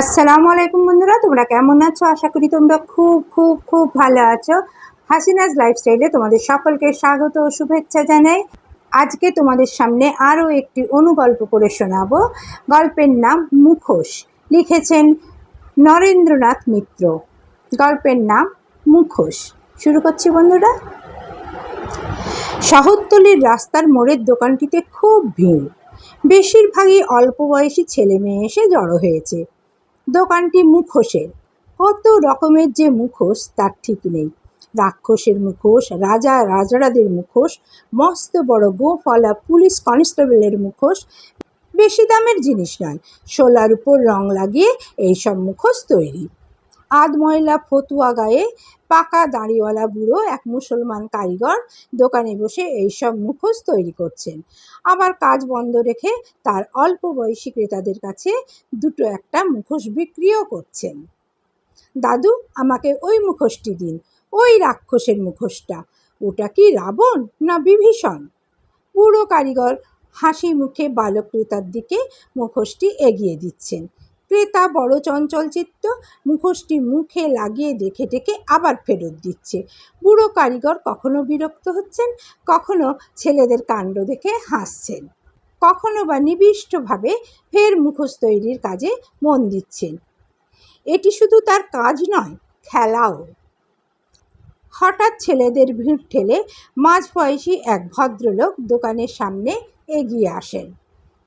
আসসালামু আলাইকুম বন্ধুরা, তোমরা কেমন আছো? আশা করি তোমরা খুব খুব খুব ভালো আছো। হাসিনাজ লাইফস্টাইলে তোমাদের সকলকে স্বাগত ও শুভেচ্ছা জানাই। আজকে তোমাদের সামনে আরও একটি অনুগল্প করে শোনাবো। গল্পের নাম মুখোশ। লিখেছেন নরেন্দ্রনাথ মিত্র। গল্পের নাম মুখোশ। শুরু করছি বন্ধুরা। শহরতলির রাস্তার মোড়ের দোকানটিতে খুব ভিড়। বেশিরভাগই অল্প বয়সী ছেলে মেয়ে এসে জড়ো হয়েছে। দোকানটি মুখোশের। কত রকমের যে মুখোশ, তার ঠিক নেই। রাক্ষসের মুখোশ, রাজা রাজরাদের মুখোশ, মস্ত বড় গোফলা পুলিশ কনস্টেবলের মুখোশ, বেশি দামের জিনিস নয়। শোলার উপর রং লাগিয়ে এইসব মুখোশ তৈরি। আধ ময়লা ফতুয়া গায়ে পাকা দাঁড়িওয়ালা বুড়ো এক মুসলমান কারিগর দোকানে বসে এইসব মুখোশ তৈরি করছেন। আবার কাজ বন্ধ রেখে তার অল্প বয়সী ক্রেতাদের কাছে দুটো একটা মুখোশ বিক্রিও করছেন। দাদু, আমাকে ওই মুখোশটি দিন, ওই রাক্ষসের মুখোশটা। ওটা কি রাবণ না বিভীষণ? বুড়ো কারিগর হাসি মুখে বালক ক্রেতার দিকে মুখোশটি এগিয়ে দিচ্ছেন। ক্রেতা বড় চঞ্চল চিত্ত মুখোশটি মুখে লাগিয়ে দেখে টেকে আবার ফেরত দিচ্ছে। বুড়ো কারিগর কখনো বিরক্ত হচ্ছেন, কখনো ছেলেদের কাণ্ড দেখে হাসছেন। কখনো বা নিবিষ্টভাবে ফের মুখোশ তৈরির কাজে মন দিচ্ছেন। এটি শুধু তার কাজ নয়, খেলাও। হঠাৎ ছেলেদের ভিড় ঠেলে মাঝবয়সী এক ভদ্রলোক দোকানের সামনে এগিয়ে আসেন।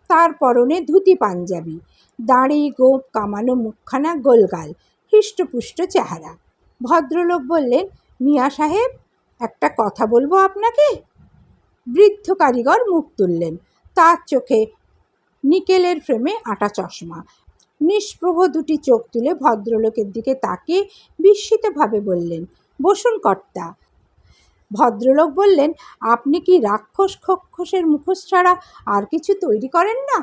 তার পরনে ধুতি পাঞ্জাবি, দাঁড়ি, গোপ, কামানো মুখখানা, গোলগাল, হৃষ্টপুষ্ট চেহারা। ভদ্রলোক বললেন, মিয়া সাহেব, একটা কথা বলব আপনাকে? বৃদ্ধ কারিগর মুখ তুললেন। তার চোখে নিকেলের ফ্রেমে আটা চশমা। নিষ্প্রভ দুটি চোখ তুলে ভদ্রলোকের দিকে তাকিয়ে বিস্মিতভাবে বললেন, বসুন কর্তা ভদ্রলোক বললেন, আপনি কি রাক্ষস খক্ষসের মুখোশ ছাড়া আর কিছু তৈরি করেন না?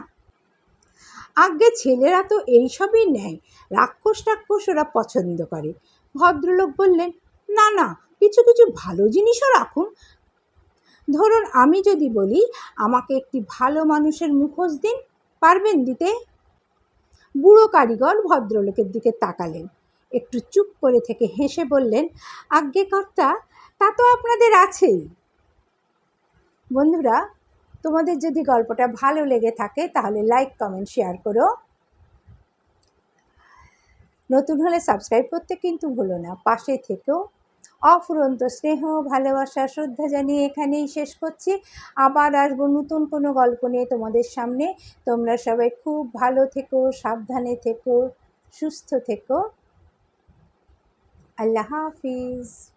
আগে ছেলেরা তো এইসবই নেয়, রাক্ষস টাক্ষস ওরা পছন্দ করে। ভদ্রলোক বললেন, না না, কিছু কিছু ভালো জিনিসও রাখুন। ধরুন, আমি যদি বলি, আমাকে একটি ভালো মানুষের মুখোশ দিন, পারবেন দিতে? বুড়ো কারিগর ভদ্রলোকের দিকে তাকালেন, একটু চুপ করে থেকে হেসে বললেন, আজ্ঞে কর্তা তা তো আপনাদের আছেই। বন্ধুরা, তোমাদের যদি গল্পটা ভালো লেগে থাকে, তাহলে লাইক কমেন্ট শেয়ার করো। নতুন হলে সাবস্ক্রাইব করতে কিন্তু ভুলো না, পাশে থেকেও। অফুরন্ত স্নেহ, ভালোবাসা, শ্রদ্ধা জানিয়ে এখানেই শেষ করছি। আবার আসব নতুন কোনো গল্প নিয়ে তোমাদের সামনে। তোমরা সবাই খুব ভালো থেকো, সাবধানে থেকো, সুস্থ থেকো। আল্লাহ হাফিজ।